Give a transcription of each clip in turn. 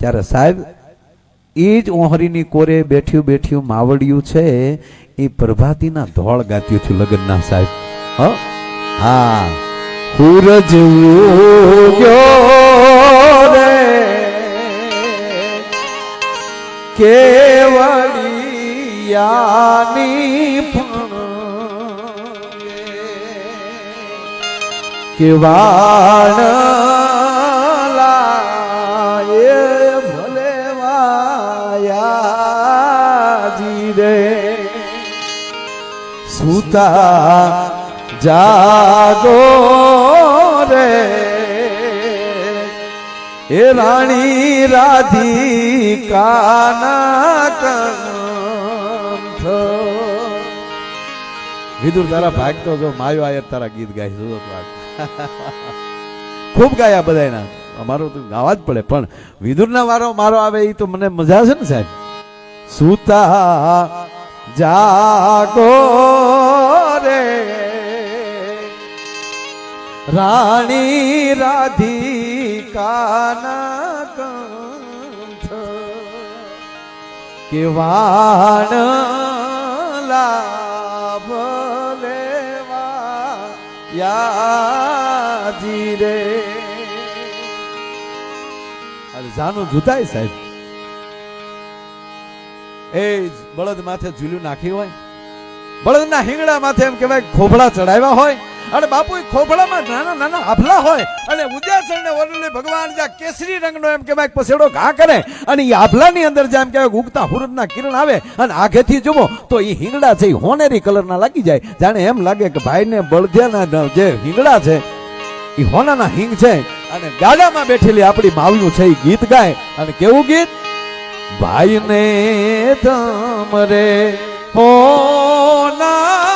ત્યારે સાહેબ, એ જ ઓહરીની કોરે બેઠ્યું બેઠ્યું માવડિયું છે, એ પ્રભાતીના ધોળ ગાત્યું છું લગ્નના સાહેબ. હ? સૂરજ કેવડિયાની પણ સુતા જાગો રે. એ રાણી રાધિકાના કંઠ. વિદુર, તારા ભાગતો જો માયો આયર તારા ગીત ગાય જો ખૂબ ગાયા બધાયના. અમારો તો ગાવા જ પડે, પણ વિદુરના વારો મારો આવે એ તો મને મજા છે ને સાહેબ. સુતા જાગો રે. રાણી રાધિકાના કંઠ કે વાણ લાભ લેવા યાજી રે. અરે જાનું જુતાય સાહેબ. એ બળદ માથે ઝૂલ્યું નાખ્યું હોય. બળદના હિંગડા માથે એમ કહેવાય ખોભળા ચડાવ્યા હોય. અને બાપુ ખોભળામાં નાના નાના આભલા હોય અને ઉદ્યાસણ ને વરલે ભગવાન જ્યાં કેસરી રંગનો એમ કહેવાય પસેડો ઘા કરે અને એ આભલાની અંદર જ્યાં એમ કહેવાય ઉગતા હુરદના કિરણ આવે અને આઘેથી જુઓ તો એ હિંગડા છે એ હોનેરી કલરના લાગી જાય. જાણે એમ લાગે કે ભાઈને બળદિયાના જે હિંગડા છે એ હોનાના હિંગ છે. અને ગાડામાં બેઠેલી આપણી માવલું છે એ ગીત ગાય. અને કેવું ગીત? ભાઈને તમરે હોના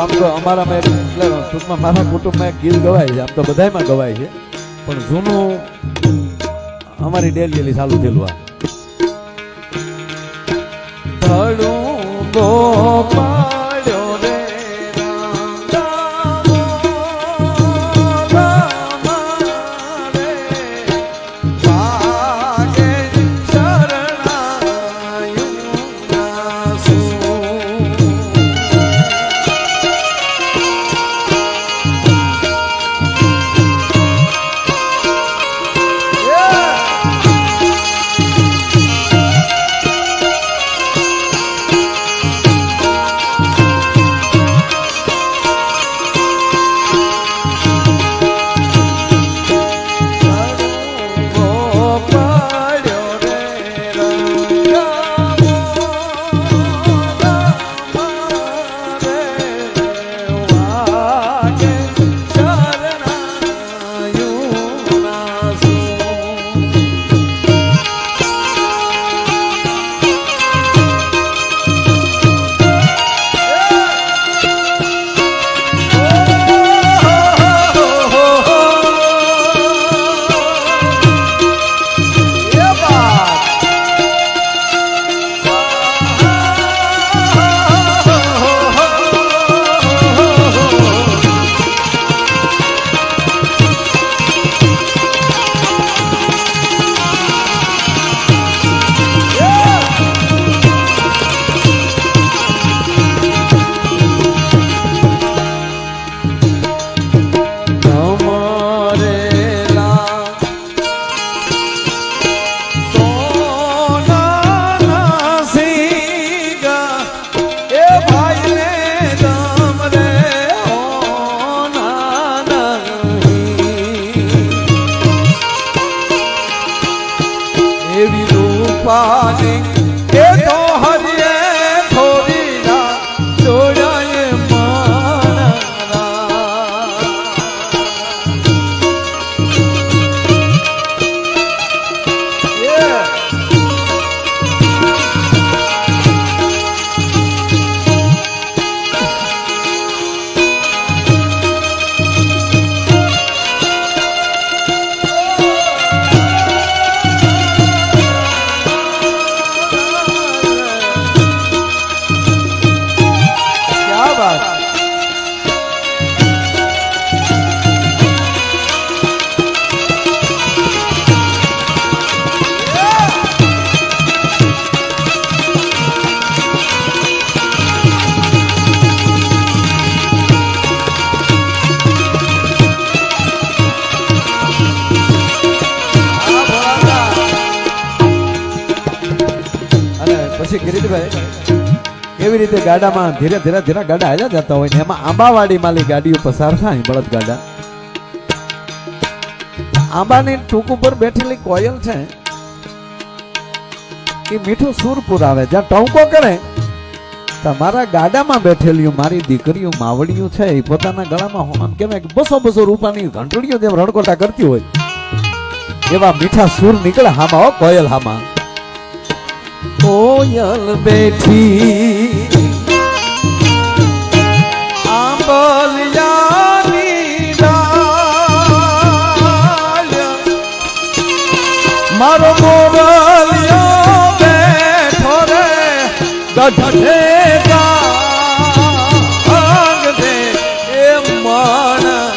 આમ તો અમારામાં એટલે ટૂંકમાં મારા કુટુંબમાં ગીત ગવાય છે. આમ તો બધાયમાં ગવાય છે. પણ જૂનું અમારી ડેલી ચાલુ થયેલું આ. એવી રૂપાની એ તો હરિએ એવી રીતે ગાડામાં ધીરે ધીરે ધીરે ગાડા હાલ્યા જતા હોય ને એમાં આંબાવાડી માલી ગાડીઓ પસાર થાય બળદ ગાડા. આંબાની ટૂંક ઉપર બેઠેલી કોયલ છે, એ મીઠું સુર પુરાવે. જ્યાં ટોંકો કરે તમારા ગાડામાં બેઠેલીઓ, મારી દીકરીઓ માવડીઓ છે, એ પોતાના ગળામાં હો- કેમ બસો બસો રૂપાની ઘંટડીઓ જેમ રણકોટા કરતી હોય, એવા મીઠા સુર નીકળે હામાં કોયલ હામાં. કોયલ બેઠી મારો મોરલિયો બેઠો રે ગઢે એ માણરા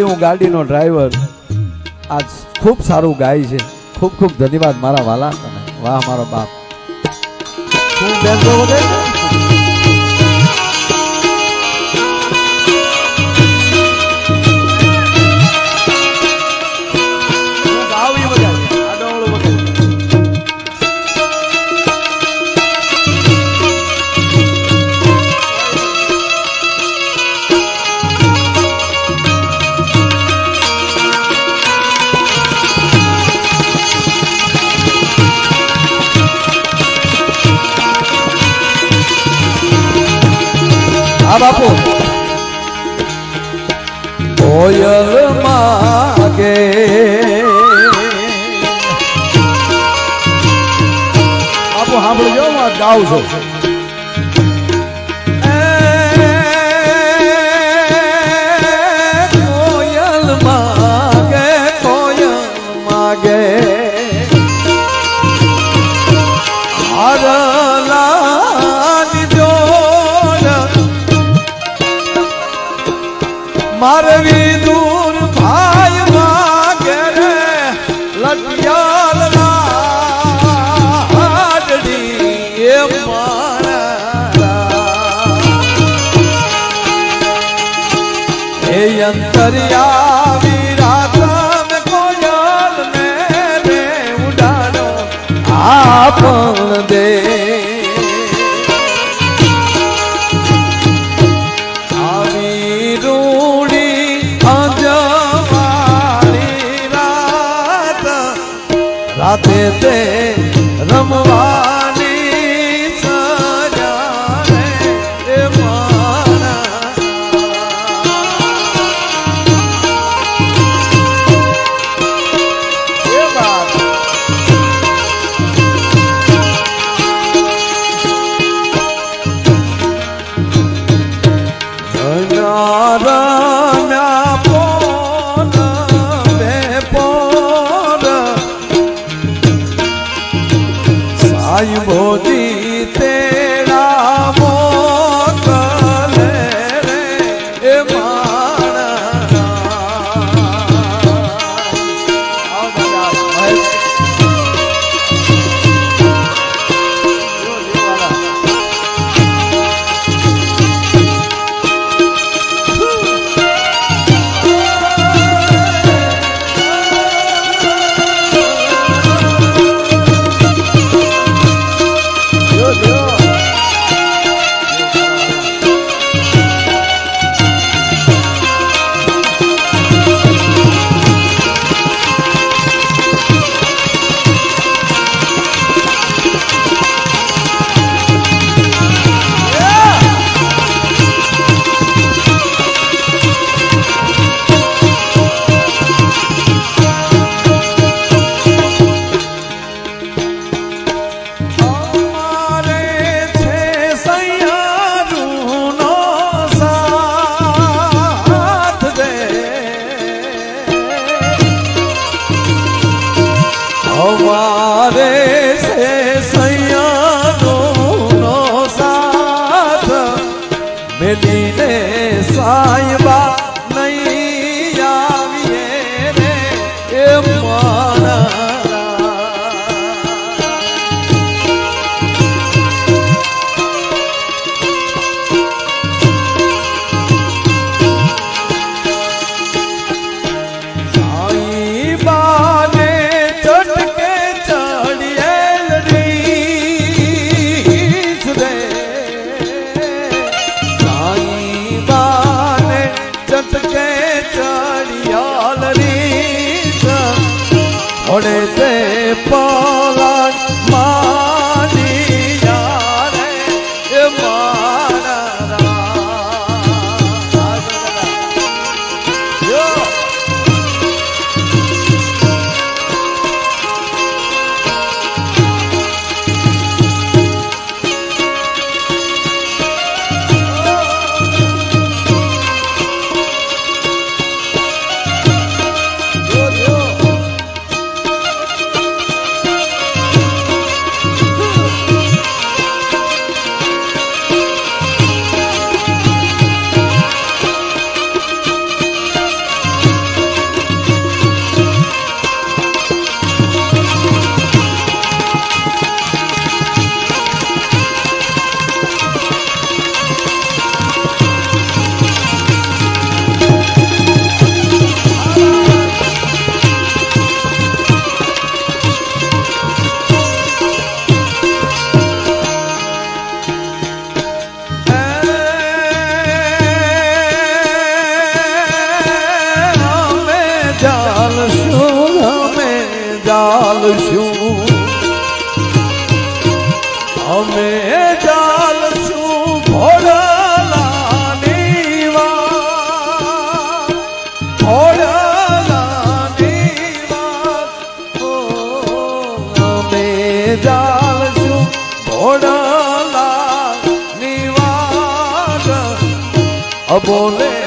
તેથી હું ગાડીનો ડ્રાઈવર આજ ખૂબ સારું ગાય છે. ખૂબ ખૂબ ધન્યવાદ મારા વાલા વાહ મારો બાપ. હા બાપુ. કોયલ માગે. આપો સાંભળજો હું ગાઉં છું. મારવી દૂર ભાઈ માગે રે લટિયાલ લાડડી એ મારા એ અંતરિયાવી અમે ચાલશું ઘોડાલાની વાત. ઘોડાલાની વાત. અમે ચાલશું ઘોડાલાની વાત. અબોલે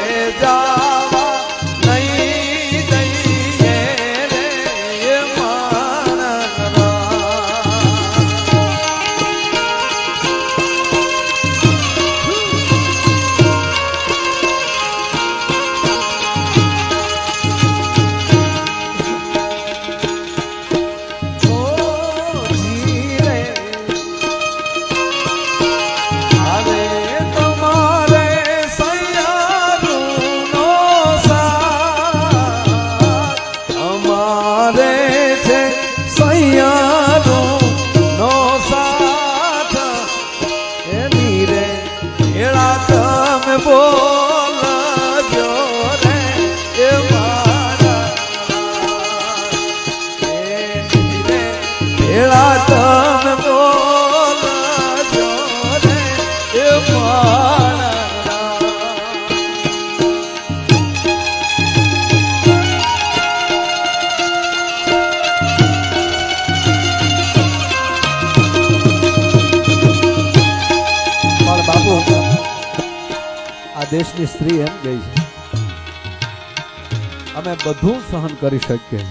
બધું સહન કરી શકીએ.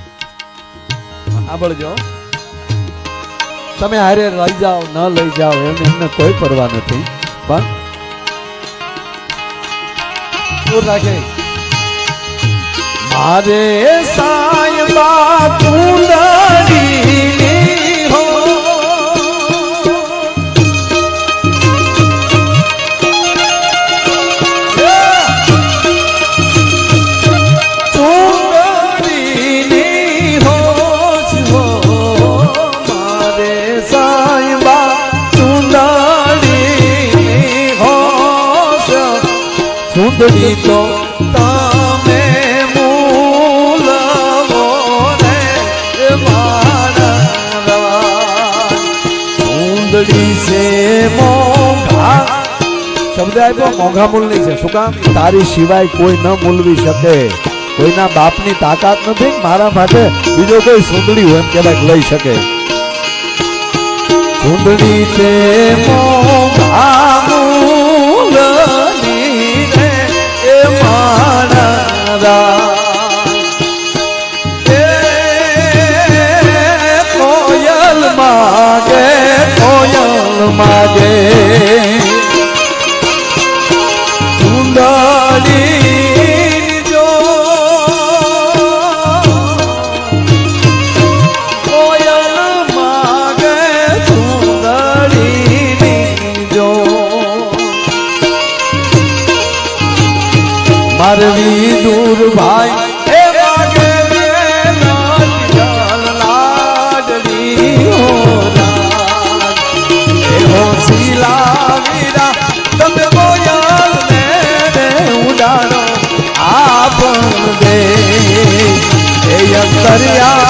સાંભળજો. તમે હારે લઈ જાઓ, ન લઈ જાઓ એમને એમને કોઈ પરવા નથી. પણ દૂર રાખે. મારે કુંડળી ચૂંદડી તો તમે મૂલવો રે. ચૂંદડી છે મોંઘા. શબ્દ આપ્યો મોંઘા મૂલની છે. શું કામ? તારી સિવાય કોઈ ન મૂલવી શકે. કોઈના બાપની તાકાત નથી મારા માટે બીજો કોઈ સુંદડી હોય એમ કહેવાય લઈ શકે. સુંદડી તે મોંઘા. કોયલ આપણ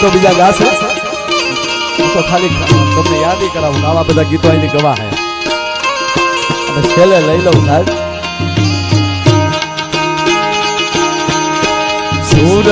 ગીતો બીજા ગાશે. હું તો ખાલી તમને યાદ ય કરાવું કે આવા બધા ગીતો અહીંની ગવા હે અને છેલ્લે લઈ લઉં સાહેબ. સુરત